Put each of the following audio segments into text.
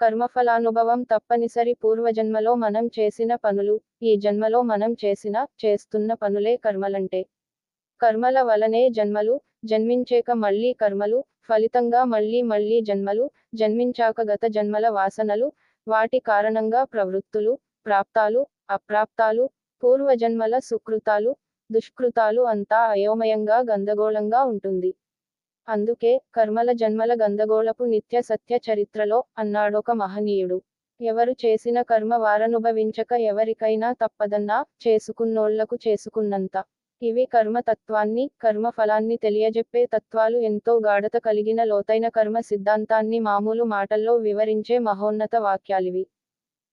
కర్మఫలానుభవం తప్పనిసరి పూర్వజన్మలో మనం చేసిన పనులు ఈ జన్మలో మనం చేసిన చేస్తున్న పనులే కర్మలంటే. కర్మల వలనే జన్మలు జన్మించేక మళ్ళీ కర్మలు ఫలితంగా మళ్ళీ మళ్ళీ జన్మలు జన్మించాక గత జన్మల వాసనలు వాటి కారణంగా ప్రవృత్తులు ప్రాప్తాలు అప్రాప్తాలు పూర్వజన్మల సుకృతాలు దుష్కృతాలు అంతా అయోమయంగా గందగోళంగా ఉంటుంది. అందుకే కర్మల జన్మల గందగోళపు నిత్య సత్య చరిత్రలో అన్నాడొక మహనీయుడు. ఎవరు చేసిన కర్మ వారనుభవించక ఎవరికైనా తప్పదన్నా చేసుకున్నోళ్ళకు చేసుకున్నంత. ఇవి కర్మ తత్వాన్ని కర్మ ఫలాన్ని తెలియజెప్పే తత్వాలు ఎంతో గాఢత కలిగిన లోతైన కర్మ సిద్ధాంతాన్ని మామూలు మాటల్లో వివరించే మహోన్నత వాక్యాలివి.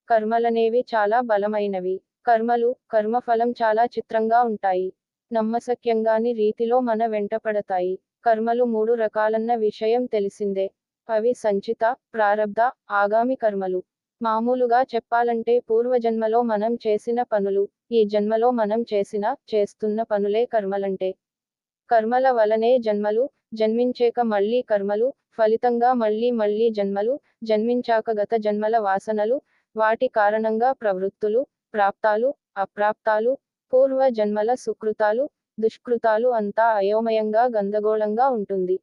కర్మలనేవి చాలా బలమైనవి. కర్మలు కర్మఫలం చాలా చిత్రంగా ఉంటాయి. నమ్మశక్యంగాని రీతిలో మన వెంటపడతాయి. కర్మలు మూడు రకాలన్న విషయం తెలిసిందే. అవి సంచిత ప్రారబ్ధ ఆగామి కర్మలు. మామూలుగా చెప్పాలంటే పూర్వజన్మలో మనం చేసిన పనులు ఈ జన్మలో మనం చేసిన చేస్తున్న పనులే కర్మలంటే. కర్మల వలనే జన్మలు జన్మించేక మళ్ళీ కర్మలు ఫలితంగా మళ్ళీ మళ్ళీ జన్మలు జన్మించాక గత జన్మల వాసనలు వాటి కారణంగా ప్రవృత్తులు ప్రాప్తాలు అప్రాప్తాలు పూర్వ జన్మల సుకృతాలు దుష్కృతాలు అంతా అయోమయంగా గందగోళంగా ఉంటుంది.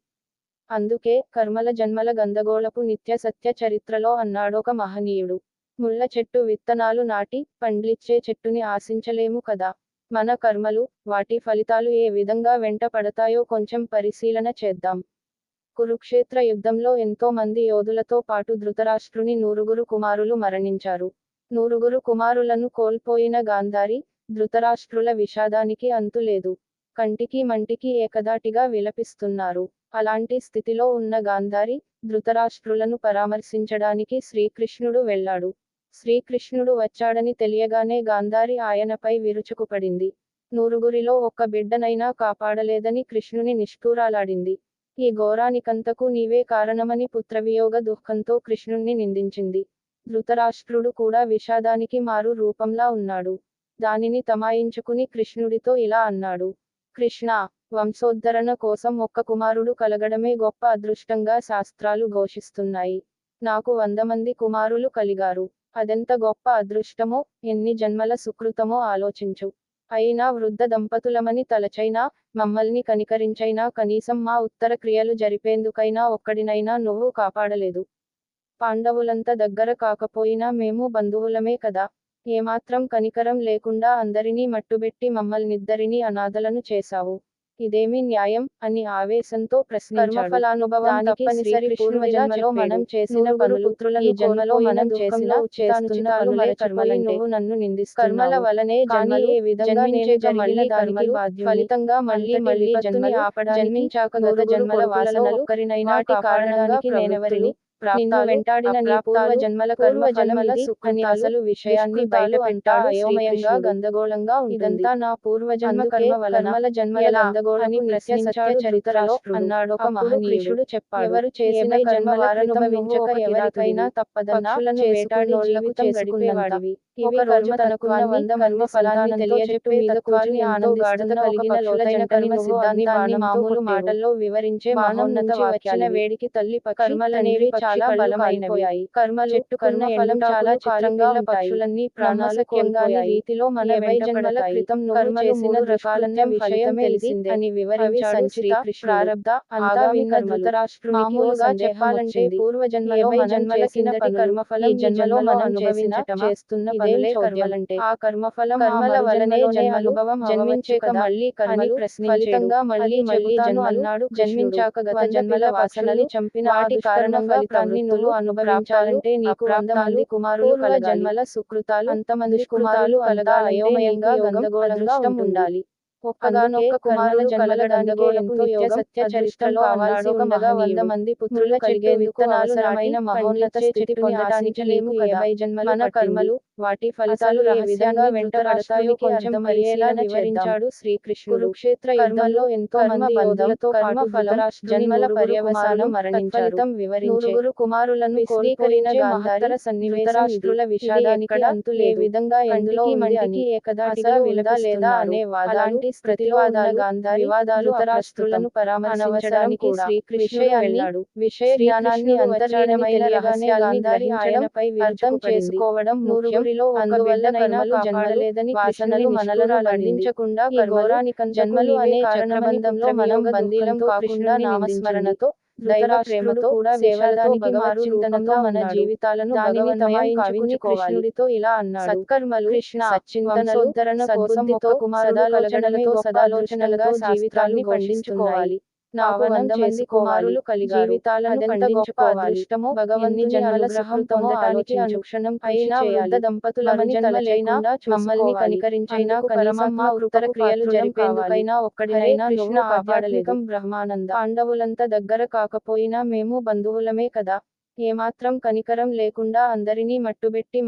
అందుకే కర్మల జన్మల గందగోళపు నిత్య సత్య చరిత్రలో అన్నాడొక మహనీయుడు. ముళ్ళ చెట్టు విత్తనాలు నాటి పండ్లిచ్చే చెట్టుని ఆశించలేము కదా. మన కర్మలు వాటి ఫలితాలు ఏ విధంగా వెంట పడతాయో కొంచెం పరిశీలన చేద్దాం. కురుక్షేత్ర యుద్ధంలో ఎంతో మంది యోధులతో పాటు ధృతరాష్ట్రుని నూరుగురు కుమారులు మరణించారు. నూరుగురు కుమారులను కోల్పోయిన గాంధారి ధృతరాష్ట్రుల విషాదానికి అంతులేదు కంటికి మంటికి ఏకదాటిగా విలపిస్తున్నారు. అలాంటి స్థితిలో ఉన్న గాంధారి ధృతరాష్ట్రులను పరామర్శించడానికి శ్రీకృష్ణుడు వెళ్ళాడు. శ్రీకృష్ణుడు వచ్చాడని తెలియగానే గాంధారి ఆయనపై విరుచుకుపడింది. నూరుగురిలో ఒక్క బిడ్డనైనా కాపాడలేదని కృష్ణుని నిష్ఠూరాలాడింది. ఈ ఘోరానికంతకు నీవే కారణమని పుత్రవియోగ దుఃఖంతో కృష్ణుణ్ణి నిందించింది. ధృతరాష్ట్రుడు కూడా విషాదానికి మారు రూపంలా ఉన్నాడు. దానిని తమాయించుకుని కృష్ణుడితో ఇలా అన్నాడు. కృష్ణ వంశోద్ధరణ కోసం ఒక్క కుమారుడు కలగడమే గొప్ప అదృష్టంగా శాస్త్రాలు ఘోషిస్తున్నాయి. నాకు వంద మంది కుమారులు కలిగారు. అదెంత గొప్ప అదృష్టమో ఎన్ని జన్మల సుకృతమో ఆలోచించు. అయినా వృద్ధ దంపతులమని తలచైనా మమ్మల్ని కనికరించైనా కనీసం మా ఉత్తర క్రియలు జరిపేందుకైనా ఒక్కడినైనా నువ్వు కాపాడలేదు. పాండవులంత దగ్గర కాకపోయినా మేము బంధువులమే కదా. ఏమాత్రం కనికరం లేకుండా అందరినీ మట్టుబెట్టి మమ్మల్నిద్దరినీ అనాథలను చేశావు. ఇదేమి న్యాయం? అని ఆవేశంతో ప్రశ్నించాడు. పూర్వజన్మలో మనం చేసిన జన్మలో మనం చేసిన నువ్వు నన్ను నిందిస్తున్నావు. కర్మల వలనే జన్మలు ఏ విధంగా నేను జరిగిన దానికి ఫలితంగా మళ్ళీ మళ్ళీ జన్మని ఆపడానికి జన్మించాక గత జన్మల వాసనలు ఒకరినైనా కారణానికి నేనెవరిని? నిన్ను వెంటాడిన నీ పూర్వ జన్మల కర్మ జన్మల సుఖని అసలు విషయాన్ని బయట పెట్టాడు అయోమయంగా గందగోళంగా ఇదంతా నా పూర్వజన్మ కర్మ వలన జన్మల గందగోళని ప్రశ్నించాడు చరిత్రలో అన్నాడు ఒక మహనీయుడు. చెప్పాడు ఎవరు చేసిన జన్మల అనుభవించక ఎవరికైనా తప్పదన్నాలను వేటాడి కర్మ తనకున్న వంద కర్మ ఫలాన్ని తెలియజెప్పి మీద కూర్చుని ఆనందాడుతన కలిగిన లోతైన కర్మ సిద్ధాంతాన్ని మామూలు మాటల్లో వివరించే వాక్యాల వేడికి తల్లి కర్మలనేవి చాలా బలమైనపోయాయి కర్మ చెట్టు కర్మ ఫలం చాలా చిత్రంగా పక్షులన్నీ ప్రాణాసక్యంగా రీతిలో మన జన్మల క్రితం నువ్వు చేసిన రకాలన్న విషయం తెలిసిందే. అని వివరించాడు శ్రీకృష్ణ ప్రారబ్ధ అంతా ధృతరాష్ట్రునికి మామూలుగా చెప్పాలంటే పూర్వ జన్మలో మనం చేసిన కర్మఫలం జన్మలో మనం అనుభవించ చేస్తున్న పనులే కర్మలంటే ఆ కర్మఫలం కర్మల వలనే జన్మనుభవం జన్మించేక మళ్ళీ కర్మలు ఫలితంగా మళ్ళీ మళ్ళీ జన్మ అన్నాడు జన్మించాక గత జన్మల వాసనలు చంపిన వాటి కారణంగా ప్రవృత్తులు అనుభవించాలంటే నీకు వంద మంది కుమారులు కల జన్మల సుకృతాలు అంతమంది కుమారులు కలగా అయోమయంగా గందగోళంగా ఉండాలి. ఒక్కగానొక్క కుమారుల జన్మల గందగోళపు నిత్య సత్య చరిత్రలో అవాల్సి ఉండగా వంద మంది పుత్రుల చెరిగే విత్తనాసరమైన మహోన్నత స్థితి పొందటానికి లేము యాభై జన్మల మన కర్మలు వాటి ఫలితాలు ఏ విధంగా వెంట పడతాయో కొంచెం అయ్యేలా వివరించాడు శ్రీకృష్ణుడు కురుక్షేత్ర యుద్ధంలో ఎంతో మంది యోధులతో కర్మ ఫల జన్మల పర్యవసానం వివరించారు కుమారులను కోరికలిన గాంధార విషాదానికి అంతులే విధంగా ఎందులో మందికి ఏకదాటిగా విలదా లేదా అనే వాదాంటి ప్రతివాదాలు గాంధారి వివాదాలు ధృతరాష్ట్రులను పరామర్శించడానికి శ్రీకృష్ణుడు వెళ్ళాడు. విషయ జ్ఞానాన్ని అంతర్లీనమైన రహస్యాల్ని గ్రహించడంపై అర్థం చేసుకోవడం నూరుగురిలో అందువల్ల కర్మలు జన్మలేదని వాసనలు మనలను బంధించకుండా కర్మరానికం జన్మలు అనే చక్రబంధంలో మనం బందీలం కాకుండా నామస్మరణతో దైవ ప్రేమతో కూడా సేవలతో చింతనతో మన జీవితాలను భగవన్మయం కృష్ణుడితో ఇలా అన్నాడు. సత్కర్మలు కృష్ణ సచ్చింతనలోద్ధరణ కోసం ఒక కుమారుడాలోచనలతో సదాలోచనలుగా జీవితాన్ని పండించుకోవాలి నాకు వంద మంది కుమారులు కలిగి జీవితాలను పండించుకోవాలి భగవన్ని జన్మల పొందటానికి అనుక్షణం అయినా వృద్ధ తలచైనా మమ్మల్ని కనికరించైనా కనీసమ్మ ఉత్తర క్రియలు జరిపేందుకైనా ఒక్కడినైనా కృష్ణ ఆపాడలేకం బ్రహ్మానంద. పాండవులంత దగ్గర కాకపోయినా మేము బంధువులమే కదా. ఏమాత్రం కనికరం లేకుండా అందరినీ మట్టుబెట్టి